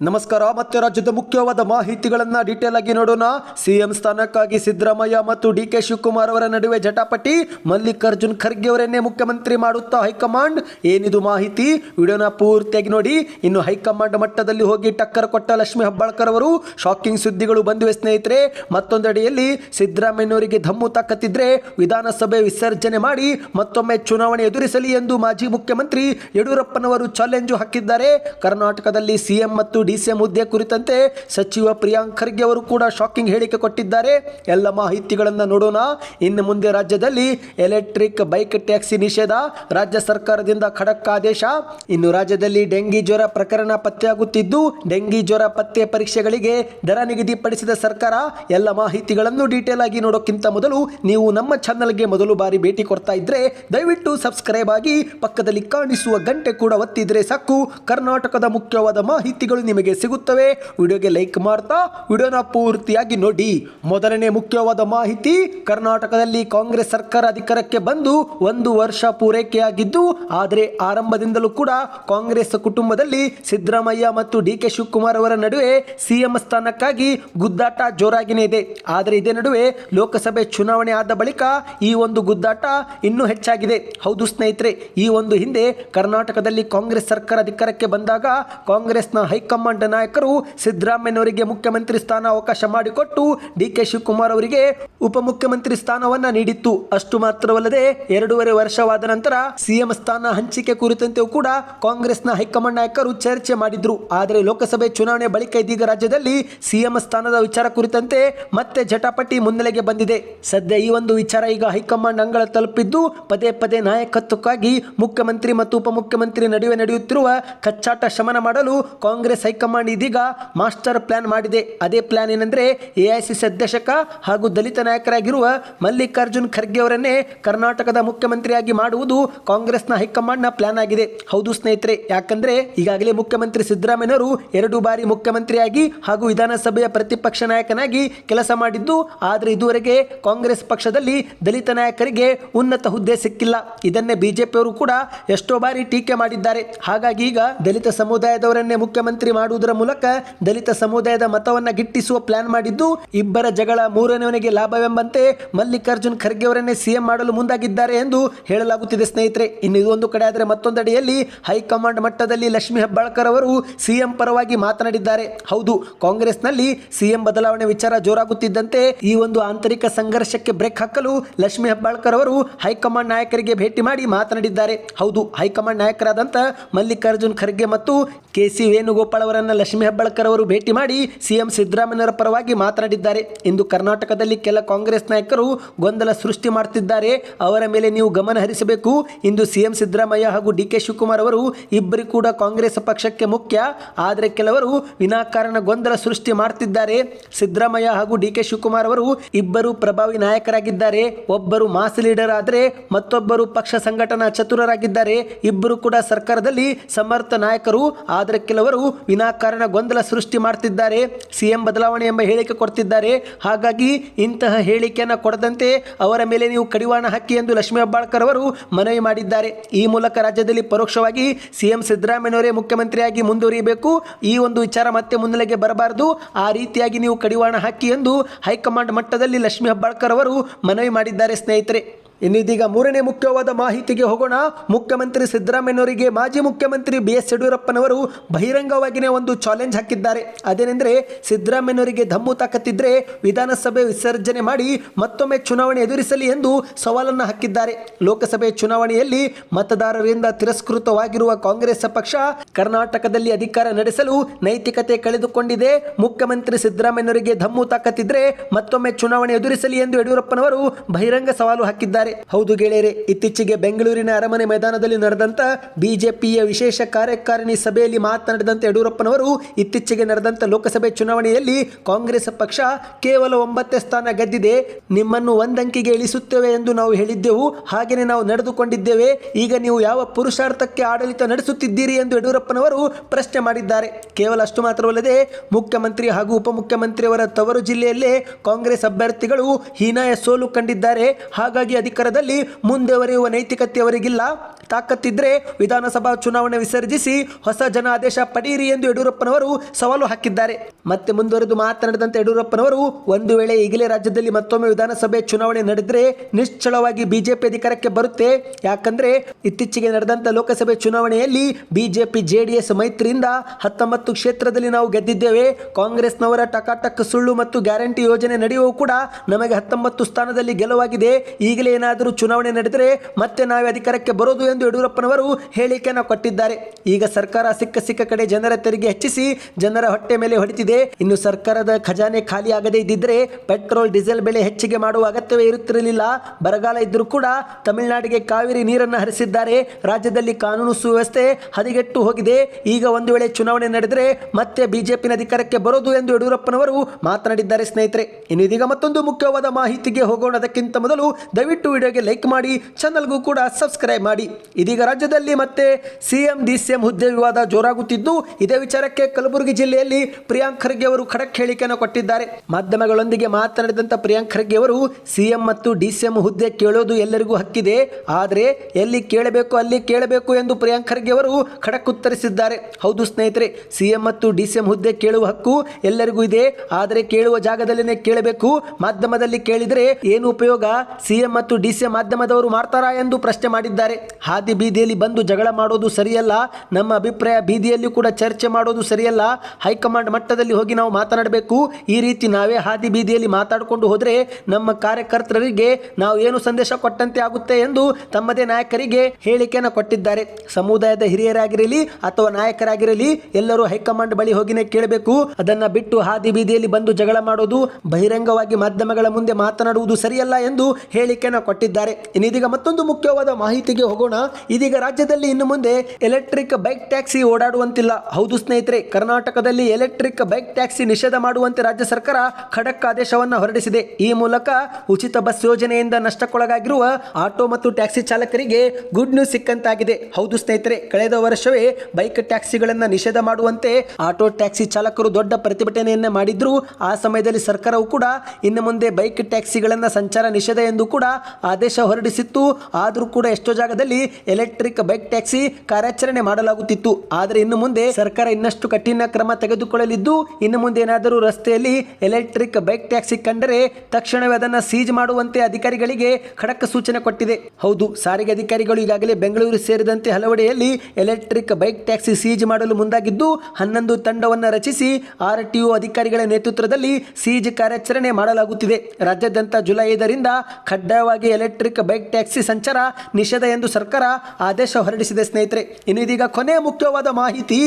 ನಮಸ್ಕಾರ, ಮತ್ತೆ ರಾಜ್ಯದ ಮುಖ್ಯವಾದ ಮಾಹಿತಿಗಳನ್ನು ಡೀಟೇಲ್ ಆಗಿ ನೋಡೋಣ. ಸಿಎಂ ಸ್ಥಾನಕ್ಕಾಗಿ ಸಿದ್ದರಾಮಯ್ಯ ಮತ್ತು ಡಿ ಕೆ ಶಿವಕುಮಾರ್ ಅವರ ನಡುವೆ ಜಟಾಪಟಿ. ಮಲ್ಲಿಕಾರ್ಜುನ್ ಖರ್ಗೆ ಅವರನ್ನೇ ಮುಖ್ಯಮಂತ್ರಿ ಮಾಡುತ್ತಾ ಹೈಕಮಾಂಡ್? ಏನಿದು ಮಾಹಿತಿ? ವಿಡಿಯೋನ ಪೂರ್ತಿಯಾಗಿ ನೋಡಿ. ಇನ್ನು ಹೈಕಮಾಂಡ್ ಮಟ್ಟದಲ್ಲಿ ಹೋಗಿ ಟಕ್ಕರ್ ಕೊಟ್ಟ ಲಕ್ಷ್ಮಿ ಹಬ್ಬಾಳ್ಕರ್ ಅವರು ಶಾಕಿಂಗ್ ಸುದ್ದಿಗಳು ಬಂದಿವೆ ಸ್ನೇಹಿತರೆ. ಮತ್ತೊಂದೆಡೆಯಲ್ಲಿ ಸಿದ್ದರಾಮಯ್ಯನವರಿಗೆ ಧಮ್ಮು ತಾಕತ್ತಿದ್ರೆ ವಿಧಾನಸಭೆ ವಿಸರ್ಜನೆ ಮಾಡಿ ಮತ್ತೊಮ್ಮೆ ಚುನಾವಣೆ ಎದುರಿಸಲಿ ಎಂದು ಮಾಜಿ ಮುಖ್ಯಮಂತ್ರಿ ಯಡಿಯೂರಪ್ಪನವರು ಚಾಲೆಂಜ್ ಹಾಕಿದ್ದಾರೆ. ಕರ್ನಾಟಕದಲ್ಲಿ ಸಿಎಂ ಮತ್ತು ಡಿಸಿಎಂ ಹುದ್ದೆ ಕುರಿತಂತೆ ಸಚಿವ ಪ್ರಿಯಾಂಕ್ ಖರ್ಗೆ ಅವರು ಕೂಡ ಶಾಕಿಂಗ್ ಹೇಳಿಕೆ ಕೊಟ್ಟಿದ್ದಾರೆ. ಎಲ್ಲ ಮಾಹಿತಿಗಳನ್ನು ನೋಡೋಣ. ಇನ್ನು ಮುಂದೆ ರಾಜ್ಯದಲ್ಲಿ ಎಲೆಕ್ಟ್ರಿಕ್ ಬೈಕ್ ಟ್ಯಾಕ್ಸಿ ನಿಷೇಧ, ರಾಜ್ಯ ಸರ್ಕಾರದಿಂದ ಖಡಕ್ ಆದೇಶ. ಇನ್ನು ರಾಜ್ಯದಲ್ಲಿ ಡೆಂಗಿ ಜ್ವರ ಪ್ರಕರಣ ಪತ್ತೆಯಾಗುತ್ತಿದ್ದು, ಡೆಂಗಿ ಜ್ವರ ಪತ್ತೆ ಪರೀಕ್ಷೆಗಳಿಗೆ ದರ ನಿಗದಿಪಡಿಸಿದ ಸರ್ಕಾರ ಎಲ್ಲ ಮಾಹಿತಿಗಳನ್ನು ಡೀಟೇಲ್ ಆಗಿ ನೋಡೋಕ್ಕಿಂತ ಮೊದಲು ನೀವು ನಮ್ಮ ಚಾನಲ್ಗೆ ಮೊದಲು ಬಾರಿ ಭೇಟಿ ಕೊಡ್ತಾ ಇದ್ರೆ ದಯವಿಟ್ಟು ಸಬ್ಸ್ಕ್ರೈಬ್ ಆಗಿ ಪಕ್ಕದಲ್ಲಿ ಕಾಣಿಸುವ ಗಂಟೆ ಕೂಡ ಒತ್ತಿದ್ರೆ ಸಾಕು. ಕರ್ನಾಟಕದ ಮುಖ್ಯವಾದ ಮಾಹಿತಿಗಳು ನಿಮಗೆ ಸಿಗುತ್ತವೆ? ವಿಡಿಯೋಗೆ ಲೈಕ್ ಮಾಡ್ತಾ, ವಿಡಿಯೋನ ಪೂರ್ತಿಯಾಗಿ ನೋಡಿ. ಮೊದಲನೇ ಮುಖ್ಯವಾದ ಮಾಹಿತಿ, ಕರ್ನಾಟಕದಲ್ಲಿ ಕಾಂಗ್ರೆಸ್ ಸರ್ಕಾರ ಅಧಿಕಾರಕ್ಕೆ ಬಂದು ಒಂದು ವರ್ಷ ಪೂರೈಕೆಯಾಗಿದ್ದು, ಆದರೆ ಆರಂಭದಿಂದಲೂ ಕೂಡ ಕಾಂಗ್ರೆಸ್ ಕುಟುಂಬದಲ್ಲಿ ಸಿದ್ದರಾಮಯ್ಯ ಮತ್ತು ಡಿ ಕೆ ಶಿವಕುಮಾರ್ ಅವರ ನಡುವೆ ಸಿಎಂ ಸ್ಥಾನಕ್ಕಾಗಿ ಗುದ್ದಾಟ ಜೋರಾಗಿನೇ ಇದೆ. ಆದರೆ ಇದೇ ನಡುವೆ ಲೋಕಸಭೆ ಚುನಾವಣೆ ಆದ ಬಳಿಕ ಈ ಒಂದು ಗುದ್ದಾಟ ಇನ್ನೂ ಹೆಚ್ಚಾಗಿದೆ. ಹೌದು ಸ್ನೇಹಿತರೆ, ಈ ಒಂದು ಹಿಂದೆ ಕರ್ನಾಟಕದಲ್ಲಿ ಕಾಂಗ್ರೆಸ್ ಸರ್ಕಾರ ಅಧಿಕಾರಕ್ಕೆ ಬಂದಾಗ ಕಾಂಗ್ರೆಸ್ನ ಹೈಕಮಾಂಡ್ ನಾಯಕರು ಸಿದ್ದರಾಮಯ್ಯನವರಿಗೆ ಮುಖ್ಯಮಂತ್ರಿ ಸ್ಥಾನ ಅವಕಾಶ ಮಾಡಿಕೊಟ್ಟು ಡಿ ಕೆ ಶಿವಕುಮಾರ್ ಅವರಿಗೆ ಉಪಮುಖ್ಯಮಂತ್ರಿ ಸ್ಥಾನವನ್ನ ನೀಡಿತ್ತು. ಅಷ್ಟು ಮಾತ್ರವಲ್ಲದೆ ಎರಡೂವರೆ ವರ್ಷವಾದ ನಂತರ ಸಿಎಂ ಸ್ಥಾನ ಹಂಚಿಕೆ ಕುರಿತಂತೆಯೂ ಕೂಡ ಕಾಂಗ್ರೆಸ್ನ ಹೈಕಮಾಂಡ್ ನಾಯಕರು ಚರ್ಚೆ ಮಾಡಿದ್ರು. ಆದರೆ ಲೋಕಸಭೆ ಚುನಾವಣೆ ಬಳಿಕ ಇದೀಗ ರಾಜ್ಯದಲ್ಲಿ ಸಿಎಂ ಸ್ಥಾನದ ವಿಚಾರ ಕುರಿತಂತೆ ಮತ್ತೆ ಜಟಾಪಟಿ ಮುನ್ನೆಲೆಗೆ ಬಂದಿದೆ. ಸದ್ಯ ಈ ಒಂದು ವಿಚಾರ ಈಗ ಹೈಕಮಾಂಡ್ ಅಂಗಳ ತಲುಪಿದ್ದು ಪದೇ ಪದೇ ನಾಯಕತ್ವಕ್ಕಾಗಿ ಮುಖ್ಯಮಂತ್ರಿ ಮತ್ತು ಉಪಮುಖ್ಯಮಂತ್ರಿ ನಡುವೆ ನಡೆಯುತ್ತಿರುವ ಕಚ್ಚಾಟ ಶಮನ ಮಾಡಲು ಕಾಂಗ್ರೆಸ್ ಇದೀಗ ಮಾಸ್ಟರ್ ಪ್ಲಾನ್ ಮಾಡಿದೆ. ಅದೇ ಪ್ಲಾನ್ ಏನಂದ್ರೆ ಎಐಸಿಸಿ ಅಧ್ಯಕ್ಷಕ ಹಾಗೂ ದಲಿತ ನಾಯಕರಾಗಿರುವ ಮಲ್ಲಿಕಾರ್ಜುನ್ ಖರ್ಗೆ ಅವರನ್ನೇ ಕರ್ನಾಟಕದ ಮುಖ್ಯಮಂತ್ರಿಯಾಗಿ ಮಾಡುವುದು ಕಾಂಗ್ರೆಸ್ನ ಹೈಕಮಾಂಡ್ನ ಪ್ಲಾನ್ ಆಗಿದೆ. ಹೌದು ಸ್ನೇಹಿತರೆ, ಯಾಕಂದ್ರೆ ಈಗಾಗಲೇ ಮುಖ್ಯಮಂತ್ರಿ ಸಿದ್ದರಾಮಯ್ಯನವರು ಎರಡು ಬಾರಿ ಮುಖ್ಯಮಂತ್ರಿಯಾಗಿ ಹಾಗೂ ವಿಧಾನಸಭೆಯ ಪ್ರತಿಪಕ್ಷ ನಾಯಕನಾಗಿ ಕೆಲಸ ಮಾಡಿದ್ದು, ಆದರೆ ಇದುವರೆಗೆ ಕಾಂಗ್ರೆಸ್ ಪಕ್ಷದಲ್ಲಿ ದಲಿತ ನಾಯಕರಿಗೆ ಉನ್ನತ ಹುದ್ದೆ ಸಿಕ್ಕಿಲ್ಲ. ಇದನ್ನೇ ಬಿಜೆಪಿಯವರು ಕೂಡ ಎಷ್ಟೋ ಬಾರಿ ಟೀಕೆ ಮಾಡಿದ್ದಾರೆ. ಹಾಗಾಗಿ ಈಗ ದಲಿತ ಸಮುದಾಯದವರನ್ನೇ ಮುಖ್ಯಮಂತ್ರಿ ಮಾಡುವುದರ ಮೂಲಕ ದಲಿತ ಸಮುದಾಯದ ಮತವನ್ನ ಗಿಟ್ಟಿಸುವ ಪ್ಲಾನ್ ಮಾಡಿದ್ದು, ಇಬ್ಬರ ಜಗಳ ಮೂರನೆಯವನಿಗೆ ಲಾಭವೆಂಬಂತೆ ಮಲ್ಲಿಕಾರ್ಜುನ್ ಖರ್ಗೆ ಅವರನ್ನೇ ಸಿಎಂ ಮಾಡಲು ಮುಂದಾಗಿದ್ದಾರೆ ಎಂದು ಹೇಳಲಾಗುತ್ತಿದೆ ಸ್ನೇಹಿತರೆ. ಇನ್ನು ಇದೊಂದು ಕಡೆ ಆದರೆ ಮತ್ತೊಂದೆಡೆಯಲ್ಲಿ ಹೈಕಮಾಂಡ್ ಮಟ್ಟದಲ್ಲಿ ಲಕ್ಷ್ಮಿ ಹೆಬ್ಬಾಳ್ಕರ್ ಅವರು ಸಿಎಂ ಪರವಾಗಿ ಮಾತನಾಡಿದ್ದಾರೆ. ಹೌದು, ಕಾಂಗ್ರೆಸ್ನಲ್ಲಿ ಸಿಎಂ ಬದಲಾವಣೆ ವಿಚಾರ ಜೋರಾಗುತ್ತಿದ್ದಂತೆ ಈ ಒಂದು ಆಂತರಿಕ ಸಂಘರ್ಷಕ್ಕೆ ಬ್ರೇಕ್ ಹಾಕಲು ಲಕ್ಷ್ಮಿ ಹೆಬ್ಬಾಳ್ಕರ್ ಅವರು ಹೈಕಮಾಂಡ್ ನಾಯಕರಿಗೆ ಭೇಟಿ ಮಾಡಿ ಮಾತನಾಡಿದ್ದಾರೆ. ಹೌದು, ಹೈಕಮಾಂಡ್ ನಾಯಕರಾದಂಥ ಮಲ್ಲಿಕಾರ್ಜುನ್ ಖರ್ಗೆ ಮತ್ತು ಕೆ ಸಿ ವೇಣುಗೋಪಾಲ್ ಅವರನ್ನ ಲಕ್ಷ್ಮಿ ಹೆಬ್ಬಾಳ್ಕರ್ ಅವರು ಭೇಟಿ ಮಾಡಿ ಸಿಎಂ ಸಿದ್ದರಾಮಯ್ಯರ ಪರವಾಗಿ ಮಾತನಾಡಿದ್ದಾರೆ. ಇಂದು ಕರ್ನಾಟಕದಲ್ಲಿ ಕೆಲ ಕಾಂಗ್ರೆಸ್ ನಾಯಕರು ಗೊಂದಲ ಸೃಷ್ಟಿ ಮಾಡುತ್ತಿದ್ದಾರೆ ಅವರ ಮೇಲೆ ನೀವು ಗಮನ ಹರಿಸಬೇಕು. ಇಂದು ಸಿಎಂ ಸಿದ್ದರಾಮಯ್ಯ ಹಾಗೂ ಡಿ ಕೆ ಶಿವಕುಮಾರ್ ಅವರು ಇಬ್ಬರು ಕೂಡ ಕಾಂಗ್ರೆಸ್ ಪಕ್ಷಕ್ಕೆ ಮುಖ್ಯ. ಆದರೆ ಕೆಲವರು ವಿನಾಕಾರಣ ಗೊಂದಲ ಸೃಷ್ಟಿ ಮಾಡುತ್ತಿದ್ದಾರೆ ಸಿದ್ದರಾಮಯ್ಯ ಹಾಗೂ ಡಿ ಕೆ ಶಿವಕುಮಾರ್ ಅವರು ಇಬ್ಬರು ಪ್ರಭಾವಿ ನಾಯಕರಾಗಿದ್ದಾರೆ. ಒಬ್ಬರು ಮಾಸ್ ಲೀಡರ್ ಆದರೆ ಮತ್ತೊಬ್ಬರು ಪಕ್ಷ ಸಂಘಟನಾ ಚತುರರಾಗಿದ್ದಾರೆ. ಇಬ್ಬರು ಕೂಡ ಸರ್ಕಾರದಲ್ಲಿ ಸಮರ್ಥ ನಾಯಕರು. ಆದರೆ ಕೆಲವರು ವಿನಾಕಾರಣ ಗೊಂದಲ ಸೃಷ್ಟಿ ಮಾಡ್ತಿದ್ದಾರೆ. ಸಿಎಂ ಬದಲಾವಣೆ ಎಂಬ ಹೇಳಿಕೆ ಕೊಡ್ತಿದ್ದಾರೆ. ಹಾಗಾಗಿ ಇಂತಹ ಹೇಳಿಕೆಯನ್ನು ಕೊಡದಂತೆ ಅವರ ಮೇಲೆ ನೀವು ಕಡಿವಾಣ ಹಾಕಿ ಎಂದು ಲಕ್ಷ್ಮೀ ಹೆಬ್ಬಾಳ್ಕರ್ ಅವರು ಮನವಿ ಮಾಡಿದ್ದಾರೆ. ಈ ಮೂಲಕ ರಾಜ್ಯದಲ್ಲಿ ಪರೋಕ್ಷವಾಗಿ ಸಿಎಂ ಸಿದ್ದರಾಮಯ್ಯನವರೇ ಮುಖ್ಯಮಂತ್ರಿಯಾಗಿ ಮುಂದುವರಿಯಬೇಕು. ಈ ಒಂದು ವಿಚಾರ ಮತ್ತೆ ಮುನ್ನೆಲೆಗೆ ಬರಬಾರದು. ಆ ರೀತಿಯಾಗಿ ನೀವು ಕಡಿವಾಣ ಹಾಕಿ ಎಂದು ಹೈಕಮಾಂಡ್ ಮಟ್ಟದಲ್ಲಿ ಲಕ್ಷ್ಮೀ ಹೆಬ್ಬಾಳ್ಕರ್ ಅವರು ಮನವಿ ಮಾಡಿದ್ದಾರೆ ಸ್ನೇಹಿತರೆ. ಇನ್ನಿದೀಗ ಮೂರನೇ ಮುಖ್ಯವಾದ ಮಾಹಿತಿಗೆ ಹೋಗೋಣ. ಮುಖ್ಯಮಂತ್ರಿ ಸಿದ್ದರಾಮಯ್ಯನವರಿಗೆ ಮಾಜಿ ಮುಖ್ಯಮಂತ್ರಿ ಬಿ ಎಸ್ ಯಡಿಯೂರಪ್ಪನವರು ಬಹಿರಂಗವಾಗಿಯೇ ಒಂದು ಚಾಲೆಂಜ್ ಹಾಕಿದ್ದಾರೆ. ಅದೇನೆಂದರೆ ಸಿದ್ದರಾಮಯ್ಯನವರಿಗೆ ಧಮ್ಮು ತಾಕತ್ತಿದ್ರೆ ವಿಧಾನಸಭೆ ವಿಸರ್ಜನೆ ಮಾಡಿ ಮತ್ತೊಮ್ಮೆ ಚುನಾವಣೆ ಎದುರಿಸಲಿ ಎಂದು ಸವಾಲನ್ನು ಹಾಕಿದ್ದಾರೆ. ಲೋಕಸಭೆ ಚುನಾವಣೆಯಲ್ಲಿ ಮತದಾರರಿಂದ ತಿರಸ್ಕೃತವಾಗಿರುವ ಕಾಂಗ್ರೆಸ್ ಪಕ್ಷ ಕರ್ನಾಟಕದಲ್ಲಿ ಅಧಿಕಾರ ನಡೆಸಲು ನೈತಿಕತೆ ಕಳೆದುಕೊಂಡಿದೆ. ಮುಖ್ಯಮಂತ್ರಿ ಸಿದ್ದರಾಮಯ್ಯನವರಿಗೆ ಧಮ್ಮು ತಾಕತ್ತಿದ್ರೆ ಮತ್ತೊಮ್ಮೆ ಚುನಾವಣೆ ಎದುರಿಸಲಿ ಎಂದು ಯಡಿಯೂರಪ್ಪನವರು ಬಹಿರಂಗ ಸವಾಲು ಹಾಕಿದ್ದಾರೆ. ಹೌದು ಗೆಳೆಯರೆ, ಇತ್ತೀಚೆಗೆ ಬೆಂಗಳೂರಿನ ಅರಮನೆ ಮೈದಾನದಲ್ಲಿ ನಡೆದಂತ ಬಿಜೆಪಿಯ ವಿಶೇಷ ಕಾರ್ಯಕಾರಿಣಿ ಸಭೆಯಲ್ಲಿ ಮಾತನಾಡಿದಂತೆ ಯಡಿಯೂರಪ್ಪನವರು, ಇತ್ತೀಚೆಗೆ ನಡೆದಂತ ಲೋಕಸಭೆ ಚುನಾವಣೆಯಲ್ಲಿ ಕಾಂಗ್ರೆಸ್ ಪಕ್ಷ ಕೇವಲ ಒಂಬತ್ತೇ ಸ್ಥಾನ ಗೆದ್ದಿದೆ. ನಿಮ್ಮನ್ನು ಒಂದಂಕಿಗೆ ಇಳಿಸುತ್ತೇವೆ ಎಂದು ನಾವು ಹೇಳಿದ್ದೆವು. ಹಾಗೆಯೇ ನಾವು ನಡೆದುಕೊಂಡಿದ್ದೇವೆ. ಈಗ ನೀವು ಯಾವ ಪುರುಷಾರ್ಥಕ್ಕೆ ಆಡಳಿತ ನಡೆಸುತ್ತಿದ್ದೀರಿ ಎಂದು ಯಡಿಯೂರಪ್ಪನವರು ಪ್ರಶ್ನೆ ಮಾಡಿದ್ದಾರೆ. ಕೇವಲ ಅಷ್ಟು ಮಾತ್ರವಲ್ಲದೆ, ಮುಖ್ಯಮಂತ್ರಿ ಹಾಗೂ ಉಪಮುಖ್ಯಮಂತ್ರಿಯವರ ತವರು ಜಿಲ್ಲೆಯಲ್ಲೇ ಕಾಂಗ್ರೆಸ್ ಅಭ್ಯರ್ಥಿಗಳು ಹೀನಾಯ ಸೋಲು ಕಂಡಿದ್ದಾರೆ. ಹಾಗಾಗಿ ಅಧಿಕಾರ ಅಧಿಕಾರದಲ್ಲಿ ಮುಂದುವರಿಯುವ ನೈತಿಕತೆ ಅವರಿಗಿಲ್ಲ. ತಾಕತ್ತಿದ್ರೆ ವಿಧಾನಸಭಾ ಚುನಾವಣೆ ವಿಸರ್ಜಿಸಿ ಹೊಸ ಜನಾದೇಶ ಪಡೆಯಿರಿ ಎಂದು ಯಡಿಯೂರಪ್ಪನವರು ಸವಾಲು ಹಾಕಿದ್ದಾರೆ. ಮತ್ತೆ ಮುಂದುವರೆದು ಮಾತನಾಡಿದಂತೆ ಯಡಿಯೂರಪ್ಪನವರು, ಒಂದು ವೇಳೆ ಈಗಲೇ ರಾಜ್ಯದಲ್ಲಿ ಮತ್ತೊಮ್ಮೆ ವಿಧಾನಸಭೆ ಚುನಾವಣೆ ನಡೆದರೆ ನಿಶ್ಚಳವಾಗಿ ಬಿಜೆಪಿ ಅಧಿಕಾರಕ್ಕೆ ಬರುತ್ತೆ. ಯಾಕಂದ್ರೆ ಇತ್ತೀಚೆಗೆ ನಡೆದಂತ ಲೋಕಸಭೆ ಚುನಾವಣೆಯಲ್ಲಿ ಬಿಜೆಪಿ, ಜೆಡಿಎಸ್ ಮೈತ್ರಿಯಿಂದ ಹತ್ತೊಂಬತ್ತು ಕ್ಷೇತ್ರದಲ್ಲಿ ನಾವು ಗೆದ್ದಿದ್ದೇವೆ. ಕಾಂಗ್ರೆಸ್ನವರ ಟಕಾಟಕ್ ಸುಳ್ಳು ಮತ್ತು ಗ್ಯಾರಂಟಿ ಯೋಜನೆ ನಡೆಯುವ ಕೂಡ ನಮಗೆ ಹತ್ತೊಂಬತ್ತು ಸ್ಥಾನದಲ್ಲಿ ಗೆಲುವಾಗಿದೆ. ಈಗಲೇ ಏನಾದರೂ ಚುನಾವಣೆ ನಡೆದರೆ ಮತ್ತೆ ನಾವೇ ಅಧಿಕಾರಕ್ಕೆ ಬರೋದು ಎಂದು ಯಡಿಯೂರಪ್ಪನವರು ಹೇಳಿಕೆಯನ್ನು ಕೊಟ್ಟಿದ್ದಾರೆ. ಈಗ ಸರ್ಕಾರ ಸಿಕ್ಕ ಸಿಕ್ಕ ಕಡೆ ಜನರ ತೆರಿಗೆ ಹೆಚ್ಚಿಸಿ ಜನರ ಹೊಟ್ಟೆ ಮೇಲೆ ಹೊಡಿತಿದೆ. ಇನ್ನು ಸರ್ಕಾರದ ಖಜಾನೆ ಖಾಲಿ ಆಗದೇ ಇದ್ದಿದ್ರೆ ಪೆಟ್ರೋಲ್, ಡೀಸೆಲ್ ಬೆಲೆ ಹೆಚ್ಚಿಗೆ ಮಾಡುವ ಅಗತ್ಯವೇ ಇರುತ್ತಿರಲಿಲ್ಲ. ಬರಗಾಲ ಇದ್ದರೂ ಕೂಡ ತಮಿಳುನಾಡಿಗೆ ಕಾವೇರಿ ನೀರನ್ನು ಹರಿಸಿದ್ದಾರೆ. ರಾಜ್ಯದಲ್ಲಿ ಕಾನೂನು ಸುವ್ಯವಸ್ಥೆ ಹದಿಗೆಟ್ಟು ಹೋಗಿದೆ. ಈಗ ಒಂದು ವೇಳೆ ಚುನಾವಣೆ ನಡೆದರೆ ಮತ್ತೆ ಬಿಜೆಪಿನ ಅಧಿಕಾರಕ್ಕೆ ಬರೋದು ಎಂದು ಯಡಿಯೂರಪ್ಪನವರು ಮಾತನಾಡಿದ್ದಾರೆ ಸ್ನೇಹಿತರೆ. ಇನ್ನು ಇದೀಗ ಮತ್ತೊಂದು ಮುಖ್ಯವಾದ ಮಾಹಿತಿಗೆ ಹೋಗೋಣ. ಅದಕ್ಕಿಂತ ಮೊದಲು ದಯವಿಟ್ಟು ವಿಡಿಯೋಗೆ ಲೈಕ್ ಮಾಡಿ, ಚಾನಲ್ಗೂ ಕೂಡ ಸಬ್ಸ್ಕ್ರೈಬ್ ಮಾಡಿ. ಇದೀಗ ರಾಜ್ಯದಲ್ಲಿ ಮತ್ತೆ ಸಿಎಂ ಡಿಸಿಎಂ ಹುದ್ದೆ ವಿವಾದ ಜೋರಾಗುತ್ತಿದ್ದು, ಇದೇ ವಿಚಾರಕ್ಕೆ ಕಲಬುರಗಿ ಜಿಲ್ಲೆಯಲ್ಲಿ ಪ್ರಿಯಾಂಕ್ ಖರ್ಗೆ ಅವರು ಖಡಕ್ ಹೇಳಿಕೆಯನ್ನು ಕೊಟ್ಟಿದ್ದಾರೆ. ಮಾಧ್ಯಮಗಳೊಂದಿಗೆ ಮಾತನಾಡಿದಂಥ ಪ್ರಿಯಾಂಕ್ ಖರ್ಗೆ ಅವರು ಸಿಎಂ ಮತ್ತು ಡಿಸಿಎಂ ಹುದ್ದೆ ಕೇಳೋದು ಎಲ್ಲರಿಗೂ ಹಕ್ಕಿದೆ. ಆದರೆ ಎಲ್ಲಿ ಕೇಳಬೇಕು, ಅಲ್ಲಿ ಕೇಳಬೇಕು ಎಂದು ಪ್ರಿಯಾಂಕ್ ಖರ್ಗೆ ಅವರು ಖಡಕ್ ಉತ್ತರಿಸಿದ್ದಾರೆ. ಹೌದು ಸ್ನೇಹಿತರೆ ಸಿಎಂ ಮತ್ತು ಡಿಸಿಎಂ ಹುದ್ದೆ ಕೇಳುವ ಹಕ್ಕು ಎಲ್ಲರಿಗೂ ಇದೆ. ಆದರೆ ಕೇಳುವ ಜಾಗದಲ್ಲಿನೇ ಕೇಳಬೇಕು. ಮಾಧ್ಯಮದಲ್ಲಿ ಕೇಳಿದರೆ ಏನು ಉಪಯೋಗ? ಸಿಎಂ ಮತ್ತು ಡಿಸಿಎಂ ಮಾಧ್ಯಮದವರು ಮಾಡ್ತಾರಾ ಎಂದು ಪ್ರಶ್ನೆ ಮಾಡಿದ್ದಾರೆ. ಹಾದಿ ಬೀದಿಯಲ್ಲಿ ಬಂದು ಜಗಳ ಮಾಡೋದು ಸರಿಯಲ್ಲ. ನಮ್ಮ ಅಭಿಪ್ರಾಯ ಬೀದಿಯಲ್ಲಿ ಕೂಡ ಚರ್ಚೆ ಮಾಡೋದು ಸರಿಯಲ್ಲ. ಹೈಕಮಾಂಡ್ ಮಟ್ಟದಲ್ಲಿ ಹೋಗಿ ನಾವು ಮಾತನಾಡಬೇಕು. ಈ ರೀತಿ ನಾವೇ ಹಾದಿ ಬೀದಿಯಲ್ಲಿ ಮಾತಾಡಿಕೊಂಡು ಹೋದರೆ ನಮ್ಮ ಕಾರ್ಯಕರ್ತರಿಗೆ ನಾವು ಏನು ಸಂದೇಶ ಕೊಟ್ಟಂತೆ ಆಗುತ್ತೆ ಎಂದು ತಮ್ಮದೇ ನಾಯಕರಿಗೆ ಹೇಳಿಕೆಯನ್ನು ಕೊಟ್ಟಿದ್ದಾರೆ. ಸಮುದಾಯದ ಹಿರಿಯರಾಗಿರಲಿ ಅಥವಾ ನಾಯಕರಾಗಿರಲಿ ಎಲ್ಲರೂ ಹೈಕಮಾಂಡ್ ಬಳಿ ಹೋಗಿನೇ ಕೇಳಬೇಕು. ಅದನ್ನ ಬಿಟ್ಟು ಹಾದಿ ಬೀದಿಯಲ್ಲಿ ಬಂದು ಜಗಳ ಮಾಡೋದು ಬಹಿರಂಗವಾಗಿ ಮಾಧ್ಯಮಗಳ ಮುಂದೆ ಮಾತನಾಡುವುದು ಸರಿಯಲ್ಲ ಎಂದು ಹೇಳಿಕೆಯನ್ನು ಕೊಟ್ಟಿದ್ದಾರೆ. ಇನ್ನು ಇನ್ನಿದೀಗ ಮತ್ತೊಂದು ಮುಖ್ಯವಾದ ಮಾಹಿತಿಗೆ ಹೋಗೋಣ. ಇದೀಗ ರಾಜ್ಯದಲ್ಲಿ ಇನ್ನು ಮುಂದೆ ಎಲೆಕ್ಟ್ರಿಕ್ ಬೈಕ್ ಟ್ಯಾಕ್ಸಿ ಓಡಾಡುವಂತಿಲ್ಲ. ಹೌದು ಸ್ನೇಹಿತರೆ, ಕರ್ನಾಟಕದಲ್ಲಿ ಎಲೆಕ್ಟ್ರಿಕ್ ಬೈಕ್ ಟ್ಯಾಕ್ಸಿ ನಿಷೇಧ ಮಾಡುವಂತೆ ರಾಜ್ಯ ಸರ್ಕಾರ ಖಡಕ್ ಆದೇಶವನ್ನು ಹೊರಡಿಸಿದೆ. ಈ ಮೂಲಕ ಉಚಿತ ಬಸ್ ಯೋಜನೆಯಿಂದ ನಷ್ಟಕ್ಕೊಳಗಾಗಿರುವ ಆಟೋ ಮತ್ತು ಟ್ಯಾಕ್ಸಿ ಚಾಲಕರಿಗೆ ಗುಡ್ ನ್ಯೂಸ್ ಸಿಕ್ಕಂತಾಗಿದೆ. ಹೌದು ಸ್ನೇಹಿತರೆ, ಕಳೆದ ವರ್ಷವೇ ಬೈಕ್ ಟ್ಯಾಕ್ಸಿಗಳನ್ನು ನಿಷೇಧ ಮಾಡುವಂತೆ ಆಟೋ ಟ್ಯಾಕ್ಸಿ ಚಾಲಕರು ದೊಡ್ಡ ಪ್ರತಿಭಟನೆಯನ್ನ ಮಾಡಿದ್ರು. ಆ ಸಮಯದಲ್ಲಿ ಸರ್ಕಾರವು ಕೂಡ ಇನ್ನು ಮುಂದೆ ಬೈಕ್ ಟ್ಯಾಕ್ಸಿಗಳನ್ನು ಸಂಚಾರ ನಿಷೇಧ ಎಂದು ಕೂಡ ಆದೇಶ ಹೊರಡಿಸಿತ್ತು. ಆದರೂ ಕೂಡ ಎಷ್ಟೋ ಜಾಗದಲ್ಲಿ ಎಲೆಕ್ಟ್ರಿಕ್ ಬೈಕ್ ಟ್ಯಾಕ್ಸಿ ಕಾರ್ಯಾಚರಣೆ ಮಾಡಲಾಗುತ್ತಿತ್ತು. ಆದರೆ ಇನ್ನು ಮುಂದೆ ಸರ್ಕಾರ ಇನ್ನಷ್ಟು ಕಠಿಣ ಕ್ರಮ ತೆಗೆದುಕೊಳ್ಳಲಿದ್ದು, ಇನ್ನು ಮುಂದೆ ಏನಾದರೂ ರಸ್ತೆಯಲ್ಲಿ ಎಲೆಕ್ಟ್ರಿಕ್ ಬೈಕ್ ಟ್ಯಾಕ್ಸಿ ಕಂಡರೆ ತಕ್ಷಣವೇ ಅದನ್ನು ಸೀಜ್ ಮಾಡುವಂತೆ ಅಧಿಕಾರಿಗಳಿಗೆ ಖಡಕ್ ಸೂಚನೆ ಕೊಟ್ಟಿದೆ. ಹೌದು, ಸಾರಿಗೆ ಅಧಿಕಾರಿಗಳು ಈಗಾಗಲೇ ಬೆಂಗಳೂರು ಸೇರಿದಂತೆ ಹಲವೆಡೆಯಲ್ಲಿ ಎಲೆಕ್ಟ್ರಿಕ್ ಬೈಕ್ ಟ್ಯಾಕ್ಸಿ ಸೀಜ್ ಮಾಡಲು ಮುಂದಾಗಿದ್ದು, ಹನ್ನೊಂದು ತಂಡವನ್ನು ರಚಿಸಿ ಆರ್ ಟಿ ಅಧಿಕಾರಿಗಳ ನೇತೃತ್ವದಲ್ಲಿ ಸೀಜ್ ಕಾರ್ಯಾಚರಣೆ ಮಾಡಲಾಗುತ್ತಿದೆ. ರಾಜ್ಯಾದ್ಯಂತ ಜುಲೈ ಐದರಿಂದ ಕಡ್ಡಾಯವಾಗಿ ಎಲೆಕ್ಟ್ರಿಕ್, ಬೈಕ್, ಟ್ಯಾಕ್ಸಿ ಸಂಚಾರ ನಿಷೇಧ ಎಂದು ಸರ್ಕಾರ ಆದೇಶ ಹೊರಡಿಸಿದೆ ಸ್ನೇಹಿತರೆ. ಇನ್ನು ಇದೀಗ ಕೊನೆಯ ಮುಖ್ಯವಾದ ಮಾಹಿತಿ.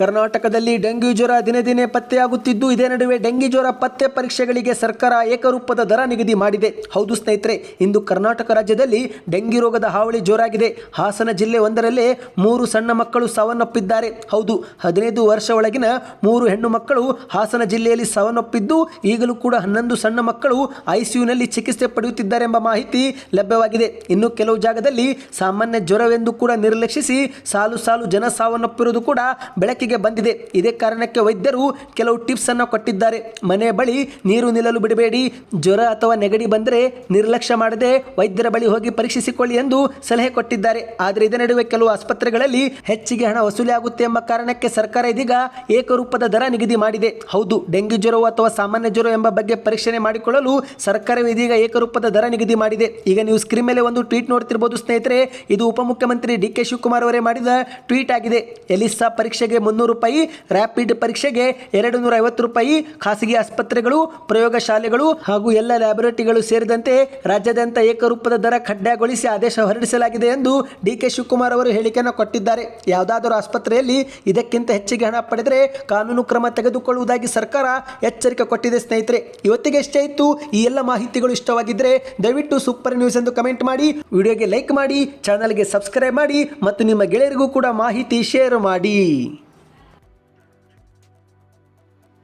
ಕರ್ನಾಟಕದಲ್ಲಿ ಡೆಂಗ್ಯೂ ಜ್ವರ ದಿನೇ ದಿನೇ ಪತ್ತೆಯಾಗುತ್ತಿದ್ದು, ಇದೇ ನಡುವೆ ಡೆಂಗಿ ಜ್ವರ ಪತ್ತೆ ಪರೀಕ್ಷೆಗಳಿಗೆ ಸರ್ಕಾರ ಏಕರೂಪದ ದರ ನಿಗದಿ ಮಾಡಿದೆ. ಹೌದು ಸ್ನೇಹಿತರೆ, ಇಂದು ಕರ್ನಾಟಕ ರಾಜ್ಯದಲ್ಲಿ ಡೆಂಗಿ ರೋಗದ ಹಾವಳಿ ಜೋರಾಗಿದೆ. ಹಾಸನ ಜಿಲ್ಲೆ ಒಂದರಲ್ಲೇ ಮೂರು ಸಣ್ಣ ಮಕ್ಕಳು ಸಾವನ್ನಪ್ಪಿದ್ದಾರೆ. ಹೌದು, ಹದಿನೈದು ವರ್ಷ ಒಳಗಿನ ಮೂರು ಹೆಣ್ಣು ಮಕ್ಕಳು ಹಾಸನ ಜಿಲ್ಲೆಯಲ್ಲಿ ಸಾವನ್ನಪ್ಪಿದ್ದು, ಈಗಲೂ ಕೂಡ ಹನ್ನೊಂದು ಸಣ್ಣ ಮಕ್ಕಳು ಐಸಿಯುನಲ್ಲಿ ಚಿಕಿತ್ಸೆ ಪಡೆಯುತ್ತಿದ್ದಾರೆ ಎಂಬ ಮಾಹಿತಿ ಲಭ್ಯವಾಗಿದೆ. ಇನ್ನು ಕೆಲವು ಜಾಗದಲ್ಲಿ ಸಾಮಾನ್ಯ ಜ್ವರವೆಂದು ಕೂಡ ನಿರ್ಲಕ್ಷಿಸಿ ಸಾಲು ಸಾಲು ಜನ ಸಾವನ್ನಪ್ಪಿರುವುದು ಕೂಡ ಬೆಳಕಿಗೆ ಬಂದಿದೆ. ಇದೇ ಕಾರಣಕ್ಕೆ ವೈದ್ಯರು ಕೆಲವು ಟಿಪ್ಸ್ ಅನ್ನು ಕೊಟ್ಟಿದ್ದಾರೆ. ಮನೆ ಬಳಿ ನೀರು ನಿಲ್ಲಲು ಬಿಡಬೇಡಿ. ಜ್ವರ ಅಥವಾ ನೆಗಡಿ ಬಂದರೆ ನಿರ್ಲಕ್ಷ್ಯ ಮಾಡದೆ ವೈದ್ಯರ ಬಳಿ ಹೋಗಿ ಪರೀಕ್ಷಿಸಿಕೊಳ್ಳಿ ಎಂದು ಸಲಹೆ ಕೊಟ್ಟಿದ್ದಾರೆ. ಆದರೆ ಇದರ ನಡುವೆ ಕೆಲವು ಆಸ್ಪತ್ರೆಗಳಲ್ಲಿ ಹೆಚ್ಚಿಗೆ ಹಣ ವಸೂಲಿ ಆಗುತ್ತೆ ಎಂಬ ಕಾರಣಕ್ಕೆ ಸರ್ಕಾರ ಇದೀಗ ಏಕರೂಪದ ದರ ನಿಗದಿ ಮಾಡಿದೆ. ಹೌದು, ಡೆಂಗ್ಯೂ ಜ್ವರವು ಅಥವಾ ಸಾಮಾನ್ಯ ಜ್ವರ ಎಂಬ ಬಗ್ಗೆ ಪರೀಕ್ಷಣೆ ಮಾಡಿಕೊಳ್ಳಲು ಸರ್ಕಾರವೇ ಇದೀಗ ಏಕರೂಪದ ದರ ನಿಗದಿ ಮಾಡಿದೆ. ಈಗ ನೀವು ಸ್ಕ್ರೀನ್ ಮೇಲೆ ಒಂದು ಟ್ವೀಟ್ ನೋಡ್ತಿರ್ಬೋದು ಸ್ನೇಹಿತರೆ. ಇದು ಉಪಮುಖ್ಯಮಂತ್ರಿ ಡಿ ಕೆ ಶಿವಕುಮಾರ್ ಅವರೇ ಮಾಡಿದ ಟ್ವೀಟ್ ಆಗಿದೆ. ಎಲಿಸಾ ಪರೀಕ್ಷೆಗೆ ಮುನ್ನೂರು ರೂಪಾಯಿ ರ್ಯಾಪಿಡ್ ಪರೀಕ್ಷೆಗೆ ಎರಡು ನೂರ ಐವತ್ತು ರೂಪಾಯಿ, ಖಾಸಗಿ ಆಸ್ಪತ್ರೆಗಳು ಪ್ರಯೋಗಶಾಲೆಗಳು ಹಾಗೂ ಎಲ್ಲ ಲ್ಯಾಬೊರೇಟರಿಗಳು ಸೇರಿದಂತೆ ರಾಜ್ಯಾದ್ಯಂತ ಏಕರೂಪದ ದರ ಕಡ್ಡಾಯಗೊಳಿಸಿ ಆದೇಶ ಹೊರಡಿಸಲಾಗಿದೆ ಎಂದು ಡಿ ಕೆ ಶಿವಕುಮಾರ್ ಅವರು ಹೇಳಿಕೆಯನ್ನು ಕೊಟ್ಟಿದ್ದಾರೆ. ಯಾವುದಾದರೂ ಆಸ್ಪತ್ರೆಯಲ್ಲಿ ಇದಕ್ಕಿಂತ ಹೆಚ್ಚಿಗೆ ಹಣ ಪಡೆದರೆ ಕಾನೂನು ಕ್ರಮ ತೆಗೆದುಕೊಳ್ಳುವುದಾಗಿ ಸರ್ಕಾರ ಎಚ್ಚರಿಕೆ ಕೊಟ್ಟಿದೆ ಸ್ನೇಹಿತರೆ. ಇವತ್ತಿಗೆ ಎಷ್ಟೇ ಇತ್ತು, ಈ ಎಲ್ಲ ಮಾಹಿತಿಗಳು ಇಷ್ಟವಾಗಿದ್ದರೆ ದಯವಿಟ್ಟು ಸೂಪರ್ ನ್ಯೂಸ್ ಎಂದು ಕಮೆಂಟ್ ಮಾಡಿ, ವಿಡಿಯೋಗೆ ಲೈಕ್ ಮಾಡಿ, ಚಾನಲ್ಗೆ ಸಬ್ಸ್ಕ್ರೈಬ್ ಮಾಡಿ ಮತ್ತು ನಿಮ್ಮ ಗೆಳೆಯರಿಗೂ ಕೂಡ ಮಾಹಿತಿ ಶೇರ್ ಮಾಡಿ.